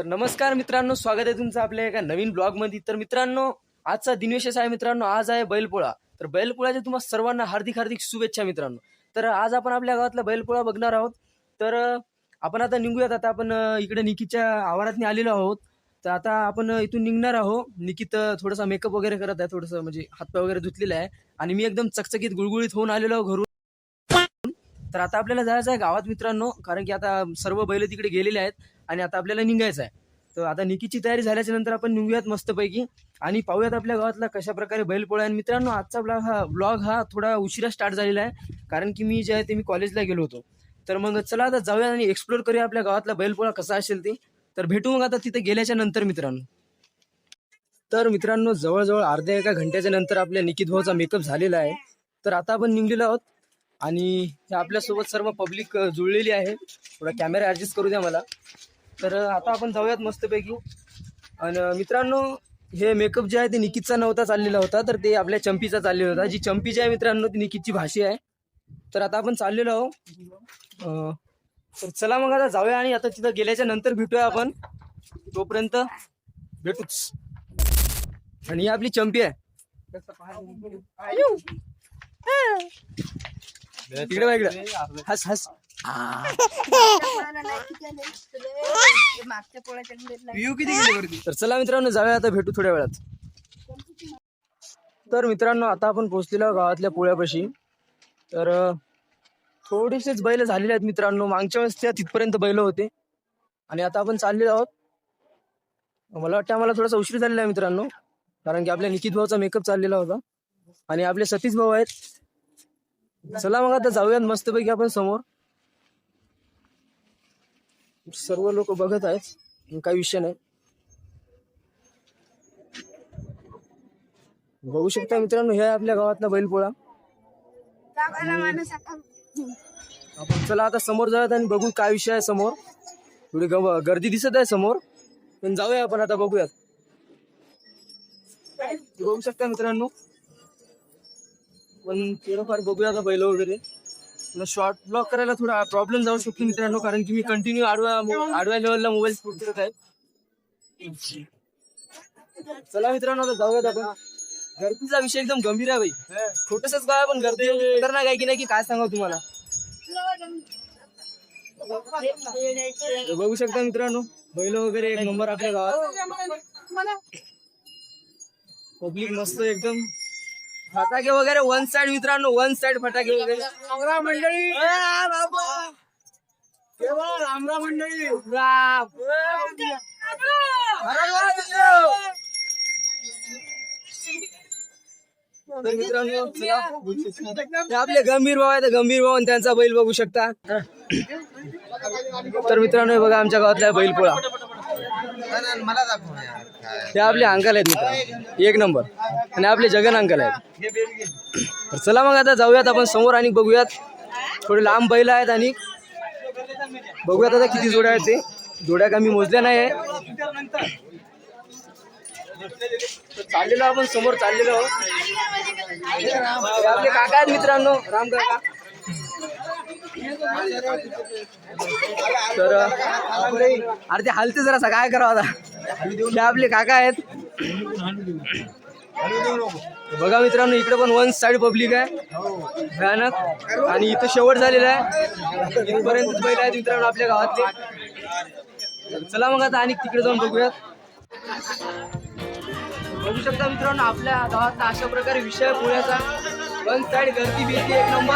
तर नमस्कार मित्रांनो स्वागत आहे तुमचं आपल्या एका नवीन ब्लॉगमध्ये तर मित्रांनो आजचा दिनविशेष आहे मित्रांनो आज आहे बैलपोळा. तर बैलपोळाच्या तुम्हाला सर्वांना हार्दिक हार्दिक शुभेच्छा मित्रांनो. तर आज आपण आपल्या गावातला बैलपोळा बघणार आहोत. तर आपण आता निघूयात. आता आपण इकडे निकीच्या आवारात आलेलो आहोत. तर आता आपण इथून निघणार आहोत. निकित थोडासा मेकअप वगैरे करत आहे. थोडंसं म्हणजे हातपाय वगैरे धुतलेला आहे. आणि मी एकदम चकचकीत गुळगुळीत होऊन आलेलो आहो घरून. तर आता आपल्याला जायचं आहे गावात मित्रांनो कारण की आता सर्व बैल तिकडे गेलेले आहेत आणि आता आपल्याला निघायचं आहे. तर आता निकीची तयारी झाल्याच्यानंतर आपण निघूयात मस्तपैकी. आणि पाहूयात आपल्या गावातला कशा प्रकारे बैलपोळा आणि मित्रांनो आजचा ब्लॉग हा ब्लॉग हा थोडा उशिरा स्टार्ट झालेला आहे कारण की मी जे आहे ते मी कॉलेजला गेलो होतो. तर मग चला आता जाऊया आणि एक्सप्लोर करूया आपल्या गावातला बैलपोळा कसा असेल ते. तर भेटू मग आता तिथे गेल्याच्यानंतर मित्रांनो. तर मित्रांनो जवळजवळ अर्ध्या एका घंट्याच्या नंतर आपल्या निकित भाऊचा मेकअप झालेला आहे. तर आता आपण निघलेलो आहोत आणि हे आपल्यासोबत सर्व पब्लिक जुळलेली आहे. थोडा कॅमेरा ॲडजस्ट करू द्या मला. तर आता आपण जाऊयात मस्तपैकी. आणि मित्रांनो हे मेकअप जे आहे ते निकितचा नव्हता चाललेला होता तर ते आपल्या चंपीचा चाललेला होता. जी चंपी जी आहे मित्रांनो ती निकितची भाषी आहे. तर आता आपण चाललेलो आहो तर चला मग आता जाऊया आणि आता तिथं गेल्याच्यानंतर भेटूया आपण. तोपर्यंत भेटूच. आणि ही आपली चंपी आहे. इकडे बघ इकडे. हस हस. किती गेले वरती? तर चला मित्रांनो जाऊया आता भेटू थोड्या वेळात. तर मित्रांनो आता आपण पोहोचलेलो आहोत गावातल्या पोळ्यापाशी. तर अं, थोडेसेच बैल झालेले आहेत मित्रांनो. मागच्या वेळेस त्या तिथपर्यंत बैल होते. आणि आता आपण चाललेलो आहोत. मला वाटतं आम्हाला थोडासा उशीर झालेला आहे मित्रांनो. कारण की आपल्या निकित भाऊचा मेकअप चाललेला होता. आणि आपले सतीश भाऊ आहेत. चला मग आता जाऊयात मस्तपैकी आपण समोर. सर्व लोक बघत आहेत. काही विषय नाही. बघू शकता मित्रांनो हे आपल्या गावातला बैलपोळा. आपण चला आता समोर जाऊयात आणि बघू काय विषय आहे समोर. थोडी गर्दी दिसत आहे समोर. पण जाऊया आपण आता बघूयात. बघू शकता मित्रांनो पण थोडंफार बघूया आता बैल वगैरे. मला शॉर्ट ब्लॉक करायला थोडा प्रॉब्लेम जाऊ शकतो मित्रांनो कारण की मी कंटिन्यू आडव्या मो- आडव्या लेवलला मोबाईल करत आहे. चला मित्रांनो आता जाऊयात आपण. गर्दीचा विषय एकदम गंभीर आहे भाई. छोटसच गाव आहे पण गर्दी खतरनाक आहे की नाही की काय सांगा तुम्हाला? बघू शकता मित्रांनो बैल वगैरे एक नंबर आपल्या गावात. पब्लिक मस्त एकदम. फटाके वगैरे वन साइड मित्रांनो वन साइड फटाके वगैरे. मंडळी. रामरा मंडळी. राम. तर मित्रांनो आपले गंभीर भाऊ आहे गंभीर भाऊ आणि त्यांचा बैल बघू शकता. तर मित्रांनो हे बघा आमच्या गावातला बैलपोळा. मला दाखव ते हे आपले अंकल आहेत मित्र. एक नंबर. आणि आपले जगन अंकल आहेत. तर चला मग आता जाऊयात आपण समोर आणि बघूयात. थोडे लांब बैल आहेत आणि बघूयात आता किती जोड्या आहेत ते. जोड्या का मी मोजल्या नाही आहे चाललेलो आपण समोर चाललेलो आहोत. आपले काका आहेत मित्रांनो. राम काका. तर अरे ते हालते जरा काय करावं आता? हे आपले काका आहेत. बघा मित्रांनो इकडे पण वन साइड पब्लिक आहे. भयानक. आणि इथं शेवट झालेला आहे. इथपर्यंत बैल आहेत मित्रांनो आपल्या गावातले. चला मग आता आणि तिकडे जाऊन बघूयात. बघू शकता मित्रांनो आपल्या गावातला अशा प्रकारे विषय पुण्याचा. वन साइड गर्दी बिर्दी एक नंबर.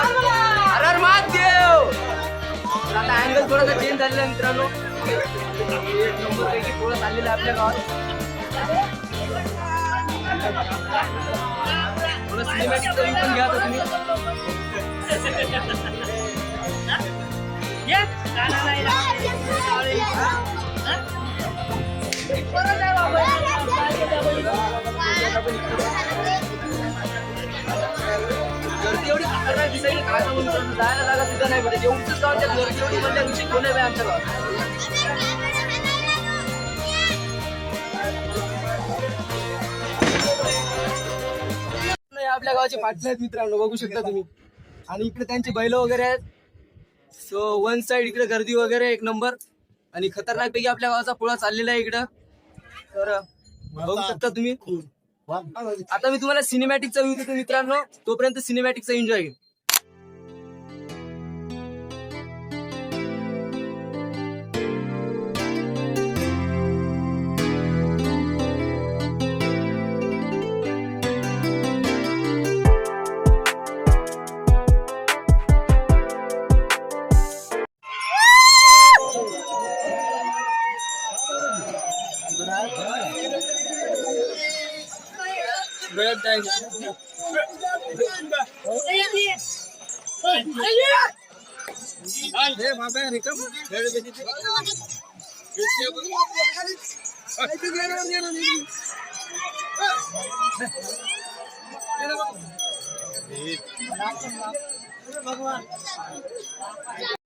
आता अँगल थोडासा चेंज झालेला आहे मित्रांनो. पोळा चाललेला आपल्या गावात थोडं सिनेमॅटिक तरी पण घ्या तुम्ही गर्दी एवढी खतरनाक दिसायची काय जायला जागा सुद्धा नाही भेटत. एवढीच गावाच्या गर्दी एवढी म्हणजे आमची कोण आहे आमच्या गावात? गावाचे पाटले आहेत मित्रांनो बघू शकता तुम्ही. आणि इकडे त्यांची बैल वगैरे आहेत. सो वन साइड इकडे गर्दी वगैरे एक नंबर आणि खतरनाक पैकी आपल्या गावाचा पोळा चाललेला आहे इकडं. तर बघू शकता तुम्ही. आता मी तुम्हाला सिनेमॅटिकचा व्ह्यू देतो मित्रांनो तोपर्यंत सिनेमॅटिकचा एन्जॉय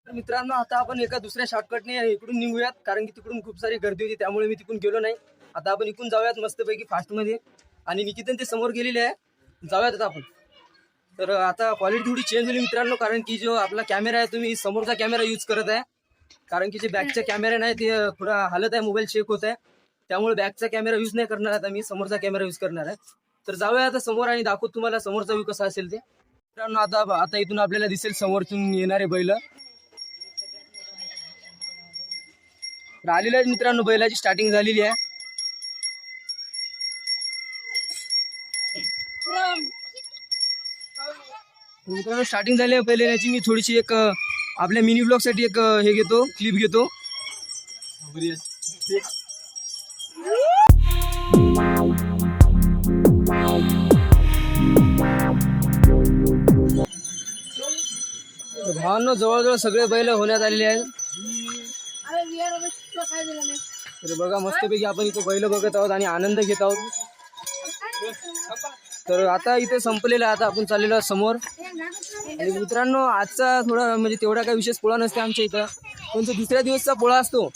मित्रांनो आता आपण एका दुसऱ्या शॉर्टकटने इकडून निघूयात. कारण की तिकडून खूप सारी गर्दी होती त्यामुळे मी तिकडून गेलो नाही. आता आपण इकडून जाऊयात मस्तपैकी फास्टमध्ये आणि निकितन ते समोर गेलेले आहे. जाऊयात आता आपण. तर आता क्वालिटी थोडी चेंज झाली मित्रांनो कारण की जो आपला कॅमेरा आहे तुम्ही समोरचा कॅमेरा यूज करत आहे. कारण की जे बॅकचा कॅमेरा नाही ते थोडा हालत आहे मोबाईल चेक होत आहे. त्यामुळे बॅकचा कॅमेरा यूज नाही करणार आता मी समोरचा कॅमेरा यूज करणार आहे. तर जाऊया आता समोर आणि दाखवत तुम्हाला समोरचा व्यू कसा असेल ते. मित्रांनो आता आता इथून आपल्याला दिसेल समोरतून येणारे बैल. तर आलेले आहेत मित्रांनो बैलाची स्टार्टिंग झालेली आहे. मित्रांनो स्टार्टिंग झाली पहिले याची. मी थोडीशी एक आपल्या मिनी ब्लॉगसाठी एक हे घेतो क्लिप घेतो. तर भावांनो जवळजवळ सगळे बैल होण्यात आलेले आहेत. तर बघा मस्तपैकी आपण इथं बैल बघत आहोत आणि आनंद घेत आहोत. तर आता इथे संपलेलं आहे. आता आपण चाललेलो समोर. आणि मित्रांनो आजचा थोडा म्हणजे तेवढा काही विशेष पोळा नसते आमच्या इथं. पण तो दुसऱ्या दिवसचा पोळा असतो.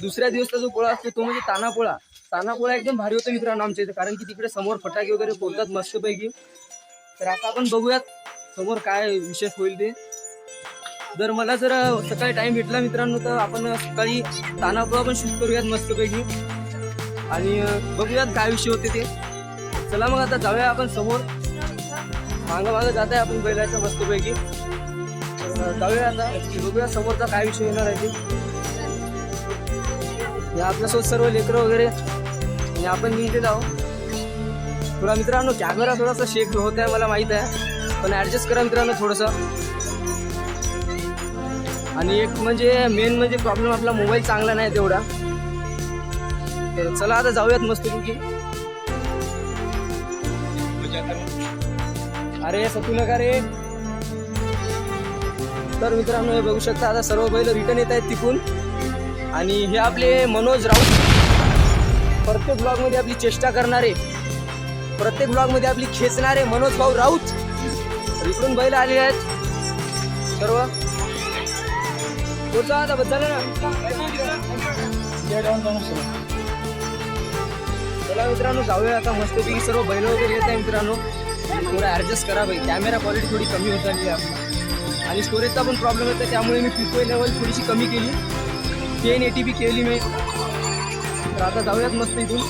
दुसऱ्या दिवसचा जो पोळा असतो तो म्हणजे ताना पोळा. ताना पोळा एकदम भारी होतो मित्रांनो आमच्या इथं. कारण की तिकडे समोर फटाके वगैरे फोडतात मस्तपैकी. तर आता आपण बघूयात समोर काय विशेष होईल ते. जर मला जर सकाळी टाइम भेटला मित्रांनो तर आपण सकाळी तानापोळा पण शूट करूयात मस्तपैकी. आणि बघूयात काय विषय होते ते. चला मग आता जाऊया आपण समोर. मागं मागं जात आहे आपण बैलाच्या मस्तपैकी. जाऊया आता. बघूया समोरचा काय विषय येणार आहे ते. आपल्यासोबत सर्व लेकरं वगैरे. आणि आपण इथे जाऊ. थोडा मित्रांनो कॅमेरा थोडासा शेक होत आहे मला माहीत आहे. पण ऍडजस्ट करा मित्रांनो थोडंसं. आणि एक म्हणजे मेन म्हणजे प्रॉब्लेम आपला मोबाईल चांगला नाही तेवढा. तर चला आता जाऊयात मस्तपैकी. अरे सतू नका रे तर मित्रांनो हे बघू शकता आता सर्व बैल रिटर्न येत आहेत तिकून आणि हे आपले मनोज राऊत. प्रत्येक ब्लॉगमध्ये आपली चेष्टा करणारे प्रत्येक ब्लॉगमध्ये आपली खेचणारे मनोज भाऊ राऊत. तर इकडून बैल आले आहेत. सर्व. पुढचा आता बद्दल चला मित्रांनो जाऊया आता मस्तपैकी सर्व बैल वगैरे येत आहे मित्रांनो. थोडा ॲडजस्ट करा बाई कॅमेरा क्वालिटी थोडी कमी होत आली आहे. आपली आणि स्टोरेजचा पण प्रॉब्लेम येतो त्यामुळे मी पिकवे लेवल थोडीशी कमी केली. टेन एटी बी केली मी. तर आता जाऊयात मस्त इथून.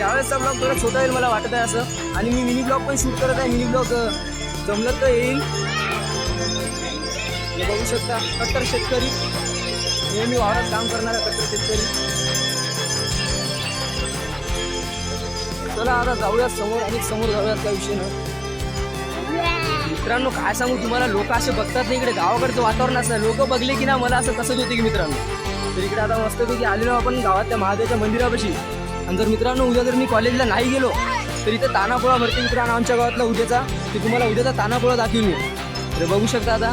यावेळेसचा ब्लॉग थोडा छोटा येईल मला वाटत आहे असं. आणि मी मिनी ब्लॉग पण शूट करत आहे. मिनी ब्लॉग जमलं तर येईल. बघू शकता. कट्टर शेतकरी. नेहमी वावरात काम करणारा कट्टर शेतकरी. चला आता जाऊया समोर आणि समोर जाऊयात त्या विषय मित्रांनो काय सांगू तुम्हाला लोक असे बघतात नाही इकडे गावाकडचं वातावरण असं लोक बघले की ना मला असं तसंच होते की मित्रांनो. तर इकडे आता मस्तपैकी आलेलो आपण गावातल्या महादेवच्या मंदिरापाशी. आणि जर मित्रांनो उद्या जर मी कॉलेजला नाही गेलो तर इथे तानापोळा भरते मित्रांनो आमच्या गावातला उद्याचा. ते तुम्हाला उद्याचा तानापोळा दाखवीन मी. तर बघू शकता आता.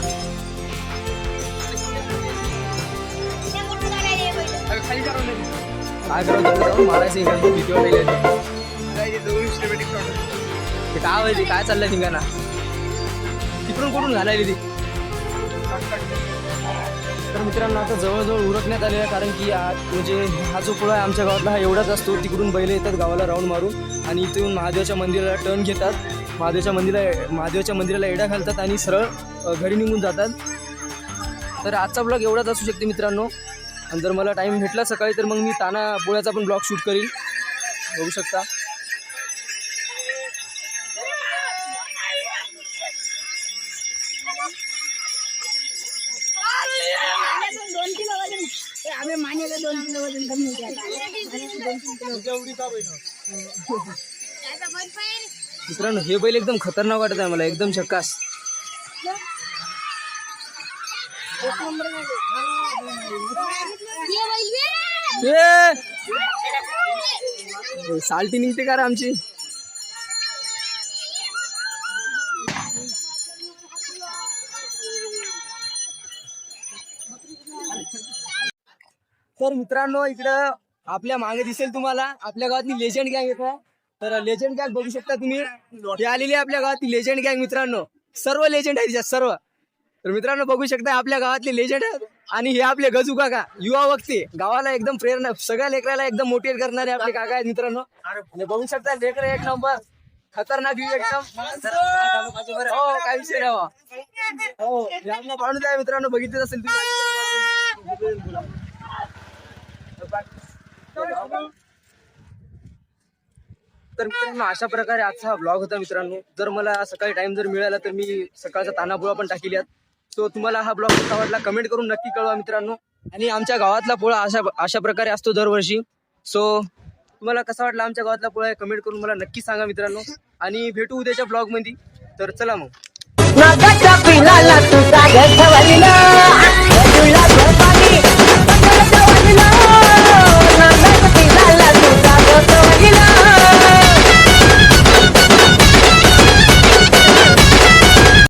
काय करावं मारायचं भीती वाटायला ते काय माहिती काय चाललंय ठिकाणा तिकडून कुठून घालायली ती? तर मित्रांनो आता जवळजवळ उरकण्यात आले आहे कारण की आज म्हणजे हा जो पुळा आहे आमच्या गावातला हा एवढाच असतो. तिकडून बैल येतात गावाला राऊंड मारून आणि इथून महादेवाच्या मंदिराला टर्न घेतात. महादेवाच्या मंदिरा महादेवाच्या मंदिराला एडा घालतात आणि सरळ घरी निघून जातात. तर आजचा ब्लॉग एवढाच असू शकते मित्रांनो. आणि जर मला टाईम भेटला सकाळी तर मग मी ताना पोळ्याचा पण ब्लॉग शूट करील बघू शकता. मित्रांनो हे बैल एकदम खतरनाक वाटत आहे मला एकदम झक्कास! साल्टी निघते का रे आमची तर मित्रांनो इकडं आपल्या मागे दिसेल तुम्हाला. आपल्या गावातली लेजंड गँग येत आहे तर लेजंड गँग बघू शकता तुम्ही. ही आलेली आहे आपल्या गावातली लेजंड गँग मित्रांनो. सर्व लेजंड आहे तिच्यात सर्व. तर मित्रांनो बघू शकता आपल्या गावातले लेजंड आहेत आणि हे आपले गजू काका युवा वक्ते. गावाला एकदम प्रेरणा सगळ्या लेकराला एकदम मोटिवेट करणारे आपले काका आहेत मित्रांनो. आणि बघू शकता लेकर एक नंबर खतरनाक view एकदम. हो काय विषय नाही हो पाहून मित्रांनो बघितलं असेल तुम्ही. तर मित्रांनो अशा प्रकारे आजचा हा ब्लॉग होता मित्रांनो. जर मला सकाळी टाइम जर मिळाला तर मी सकाळचा तानापोळा पण टाकली सो तुम्हाला हा ब्लॉग कसा वाटला कमेंट करून नक्की कळवा मित्रांनो. आणि आमच्या गावातला पोळा अशा अशा प्रकारे असतो दरवर्षी. सो तुम्हाला कसा वाटला आमच्या गावातला पोळा कमेंट करून मला नक्की सांगा मित्रांनो. आणि भेटू उद्याच्या ब्लॉगमध्ये. तर चला मग.